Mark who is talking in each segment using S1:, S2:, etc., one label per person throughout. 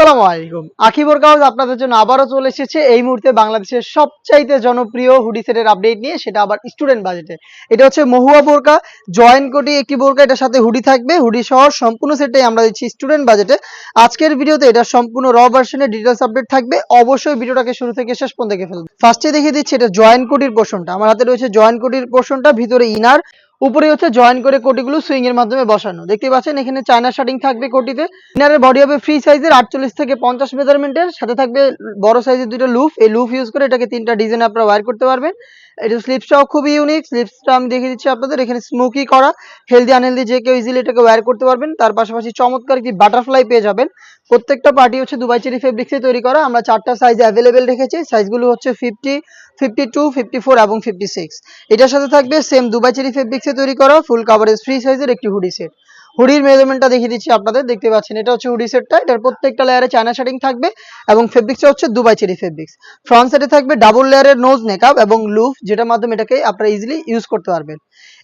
S1: আসসালামু আলাইকুম। আখি বোরকাউজ আপনাদের জন্য আবারও চলে এসেছে। এই মুহূর্তে বাংলাদেশের সবচাইতে জনপ্রিয় হুডি সেটের আপডেট নিয়ে, সেটা আবার স্টুডেন্ট বাজেটে এটা হচ্ছে মহুয়া বোরকা জয়েন্ট কোটি একটি বোরকা, এটার সাথে হুডি থাকবে। হুডি সহ সম্পূর্ণ সেটটাই আমরা দিচ্ছি স্টুডেন্ট বাজেটে আজকের ভিডিওতে এটা সম্পূর্ণ র ভার্সনের ডিটেলস আপডেট থাকবে। অবশ্যই ভিডিওটাকে শুরু থেকে শেষ পর্যন্ত দেখে ফেলবে ফার্স্টে দেখিয়ে দিচ্ছি এটা জয়েন্ট কোটির পোর্শনটা আমার হাতে রয়েছে জয়েন্ট কোটির পোর্শনটা ভিতরে ইনার উপরে হচ্ছে জয়েন করে কোটিগুলো সুইং এর মাধ্যমে বসানো। দেখতে পাচ্ছেন, এখানে চায়না শার্টিং থাকবে কোটিতে। ইনারের বডি হবে ফ্রি সাইজের আটচল্লিশ থেকে পঞ্চাশ মেজারমেন্টের সাথে থাকবে বড় সাইজের দুটো লুফ এই লুফ ইউজ করে এটাকে তিনটা ডিজাইন আপনারা ওয়ার করতে পারবেন। এটা স্লিপসটাও খুবই ইউনিক স্লিপসটা আমি দেখিয়ে দিচ্ছি আপনাদের। এখানে স্মোকি করা। হেলদি আনহেলদি যে কেউ ইজিলি এটাকে ওয়ার করতে পারবেন। তার পাশাপাশি চমৎকার একটি বাটারফ্লাই পেয়ে যাবেন। প্রত্যেকটা পার্টি হচ্ছে দুবাই চেরি ফেব্রিক্সে তৈরি করা। আমরা চারটা সাইজ অ্যাভেলেবেল রেখেছি। সাইজগুলো হচ্ছে fifty fifty two fifty four এবং ফিফটি সিক্স এটার সাথে থাকবে সেম দুবাই চেরি ফেব্রিক্সে তৈরি করা ফুল কাভারেজ ফ্রি সাইজের একটি হুডি সেট হুডির মেজারমেন্টটা দেখিয়ে দিচ্ছি আপনাদের, দেখতে পাচ্ছেন, এটা হচ্ছে হুডি সেটটা এটার প্রত্যেকটা লেয়ারে চায়না শার্টিং থাকবে এবং ফেব্রিক্সটা হচ্ছে দুবাই চেরি ফেব্রিক্স ফ্রন্ট সাইডে থাকবে ডাবল লেয়ারের নোজ মেকআপ এবং লুফ যেটার মাধ্যমে এটাকে আপনারা ইজিলি ইউজ করতে পারবেন।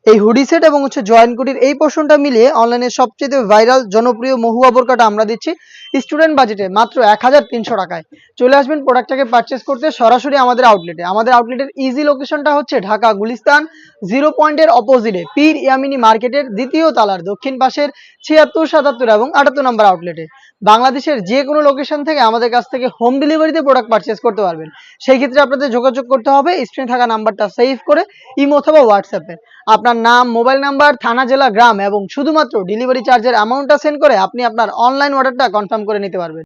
S1: এই হুডি সেট এবং হচ্ছে জয়েন্ট কুটির এই পোর্শনটা মিলিয়ে অনলাইনে সবচেয়ে ভাইরাল জনপ্রিয় মহুয়া বোরকাটা আমরা দিচ্ছি স্টুডেন্ট বাজেটে মাত্র এক হাজার তিনশো টাকায়। চলে আসবেন প্রোডাক্টটাকে পারচেস করতে সরাসরি আমাদের আউটলেটে আমাদের আউটলেটের ইজি লোকেশনটা হচ্ছে ঢাকা গুলিস্তান জিরো পয়েন্টের অপোজিটে পীর ইয়ামিনী মার্কেটের দ্বিতীয় তালার দক্ষিণ পাশের ছিয়াত্তর, সাতাত্তর এবং আটাত্তর নম্বর আউটলেটে বাংলাদেশের যে কোনো লোকেশন থেকে আমাদের কাছ থেকে হোম ডেলিভারিতে প্রোডাক্ট পারচেস করতে পারবেন। সেই ক্ষেত্রে আপনাদের যোগাযোগ করতে হবে স্ক্রিনে থাকা নাম্বারটা সেভ করে ইমো অথবা হোয়াটসঅ্যাপে আপনার নাম মোবাইল নাম্বার থানা, জেলা, গ্রাম এবং শুধুমাত্র ডেলিভারি চার্জের অ্যামাউন্টটা সেন্ড করে আপনি আপনার অনলাইন অর্ডারটা কনফার্ম করে নিতে পারবেন।